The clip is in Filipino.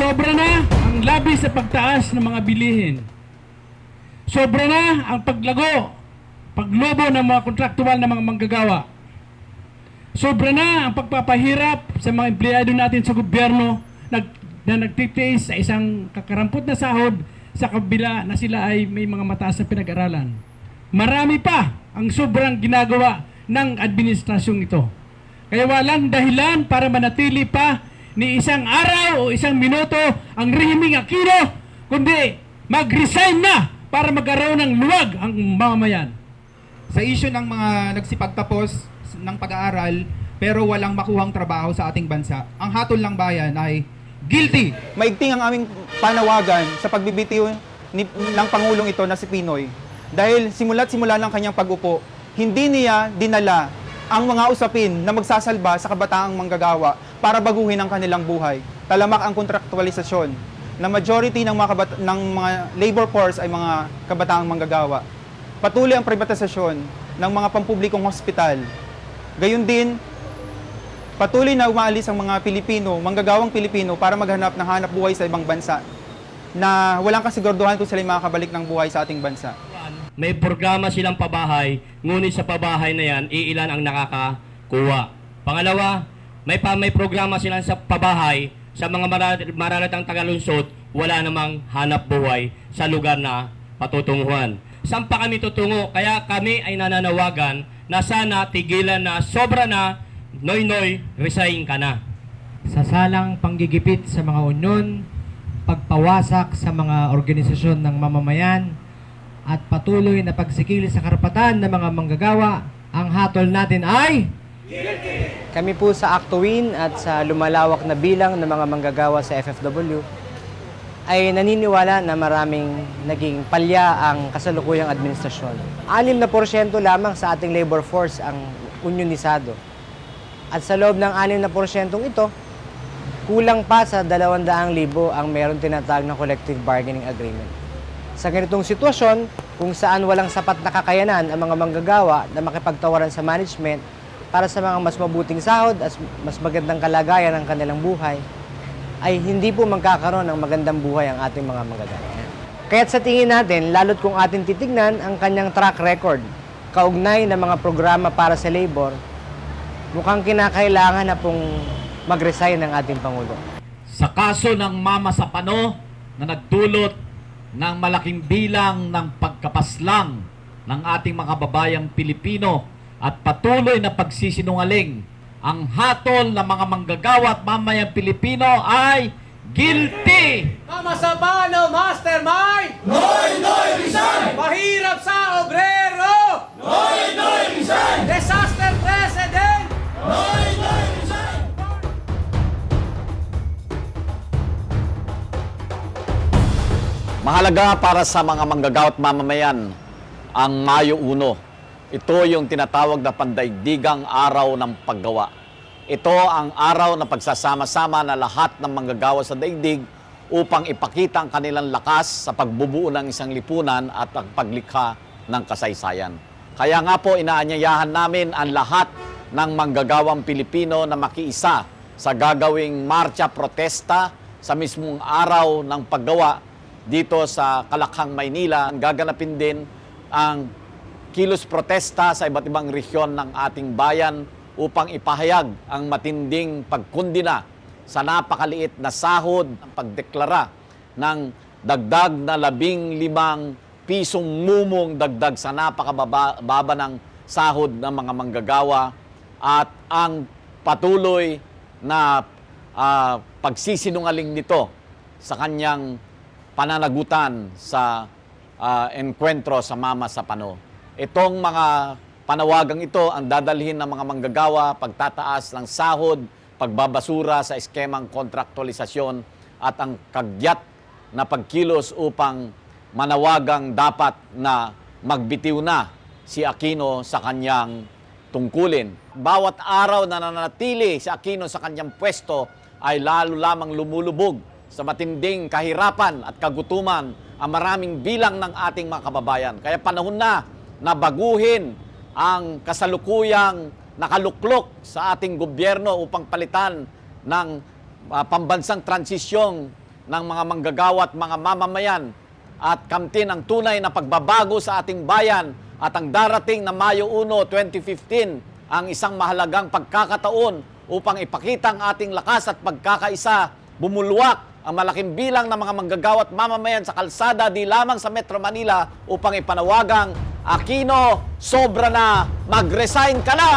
Sobra na ang labis sa pagtaas ng mga bilihin. Sobra na ang paglago, paglobo ng mga kontraktual na mga manggagawa. Sobra na ang pagpapahirap sa mga empleyado natin sa gobyerno nag, na nagtitiis sa isang kakarampot na sahod sa kabila na sila ay may mga mataas na pinag-aralan. Marami pa ang sobrang ginagawa ng administrasyong ito. Kaya walang dahilan para manatili pa ni isang araw o isang minuto ang rehiming Aquino, kundi mag-resign na para magkaroon ng luwag ang mamamayan. sa issue ng mga nagsipagtapos ng pag-aaral pero walang makuhang trabaho sa ating bansa, ang hatol ng bayan ay guilty. Maigting ang aming panawagan sa pagbibitiw ni, ng Pangulong ito na si Pinoy. Dahil simula't simula ng kanyang pag-upo, hindi niya dinala ang mga usapin na magsasalba sa kabataang manggagawa para baguhin ang kanilang buhay. Talamak ang kontraktualisasyon na majority ng mga, kabat- ng mga labor force ay mga kabataang manggagawa. Patuloy ang privatisasyon ng mga pampublikong hospital. Gayun din, Patuloy na umaalis ang mga Pilipino, manggagawang Pilipino para maghanap ng hanap buhay sa ibang bansa na walang kasiguraduhan kung sila makakabalik ng buhay sa ating bansa. May programa silang pabahay, ngunit sa pabahay na yan, iilan ang nakakakuha. Pangalawa, may, pa, may programa silang sa pabahay, sa mga marar- mararatang tagalunsod, wala namang hanap buhay sa lugar na patutunguhan. Saan pa kami tutungo? Kaya kami ay nananawagan na sana tigilan na sobra na, noy noy, resign ka na. sa salang panggigipit sa mga unyon, pagpawasak sa mga organisasyon ng mamamayan, at patuloy na pagsikil sa karapatan ng mga manggagawa, ang hatol natin ay... Kami po sa Actuin at sa lumalawak na bilang ng mga manggagawa sa FFW ay naniniwala na maraming naging palya ang kasalukuyang administrasyon. 6 na porsyento lamang sa ating labor force ang unionisado. At sa loob ng 6 na porsyentong ito, kulang pa sa 200,000 ang meron tinatawag na collective bargaining agreement. Sa ganitong sitwasyon, kung saan walang sapat na kakayanan ang mga manggagawa na makipagtawaran sa management para sa mga mas mabuting sahod at mas magandang kalagayan ng kanilang buhay, ay hindi po magkakaroon ng magandang buhay ang ating mga manggagawa. Kaya't sa tingin natin, lalo't kung atin titignan ang kanyang track record, kaugnay ng mga programa para sa labor, mukhang kinakailangan na pong mag-resign ng ating Pangulo. sa kaso ng Mama Sapano na nagdulot ng malaking bilang ng pagkapaslang ng ating mga babayang Pilipino at patuloy na pagsisinungaling. Ang hatol ng mga manggagawa at mamayang Pilipino ay guilty! Mama Sabano, Mastermind! Noy, Noy, resign! Mahirap sa obrero! Noy, Noy, resign! Disaster Mahalaga para sa mga manggagawa at mamamayan ang Mayo 1. Ito yung tinatawag na pandaigdigang araw ng paggawa. Ito ang araw na pagsasama-sama na lahat ng manggagawa sa daigdig upang ipakita ang kanilang lakas sa pagbubuo ng isang lipunan at ang paglikha ng kasaysayan. Kaya nga po inaanyayahan namin ang lahat ng manggagawang Pilipino na makiisa sa gagawing marcha protesta sa mismong araw ng paggawa dito sa Kalakhang, Maynila. Gaganapin din ang kilos protesta sa iba't ibang rehiyon ng ating bayan upang ipahayag ang matinding pagkundina sa napakaliit na sahod ang pagdeklara ng dagdag na labing limang pisong mumong dagdag sa napakababa ng sahod ng mga manggagawa at ang patuloy na ah, pagsisinungaling nito sa kanyang pananagutan sa ah, enkwentro sa Mama sa Pano. Itong mga panawagang ito ang dadalhin ng mga manggagawa, pagtataas ng sahod, pagbabasura sa eskemang kontraktualisasyon at ang kagyat na pagkilos upang manawagang dapat na magbitiw na si Aquino sa kanyang tungkulin. Bawat araw na nananatili si Aquino sa kanyang pwesto ay lalo lamang lumulubog sa matinding kahirapan at kagutuman ang maraming bilang ng ating mga kababayan. Kaya panahon na na baguhin ang kasalukuyang nakaluklok sa ating gobyerno upang palitan ng ah, pambansang transisyong ng mga manggagawa at mga mamamayan at kamtin ang tunay na pagbabago sa ating bayan at ang darating na Mayo 1, 2015 ang isang mahalagang pagkakataon upang ipakita ang ating lakas at pagkakaisa, bumulwak ang malaking bilang ng mga manggagawa at mamamayan sa kalsada di lamang sa Metro Manila upang ipanawagang Aquino, sobra na, mag-resign ka na!